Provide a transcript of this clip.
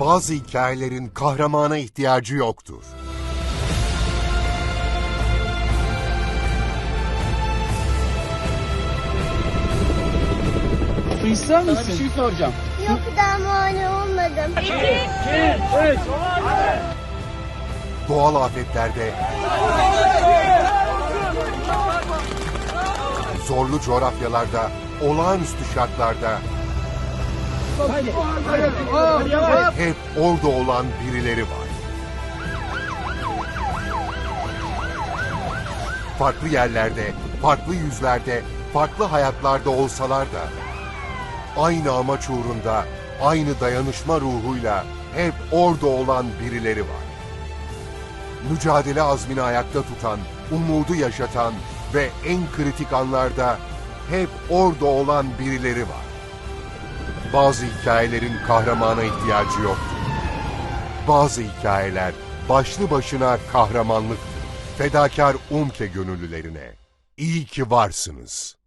Bazı hikayelerin kahramana ihtiyacı yoktur. Su ister Sana bir şey soracağım. Yok daha muayene olmadım. Doğal afetlerde, zorlu coğrafyalarda, olağanüstü şartlarda hep orada olan birileri var. Farklı yerlerde, farklı yüzlerde, farklı hayatlarda olsalar da aynı amaç uğrunda, aynı dayanışma ruhuyla hep orada olan birileri var mücadele azmini ayakta tutan, umudu yaşatan ve en kritik anlarda hep orada olan birileri var. Bazı hikayelerin kahramana ihtiyacı yoktur. Bazı hikayeler başlı başına kahramanlıktır. Fedakar Umke gönüllülerine. İyi ki varsınız.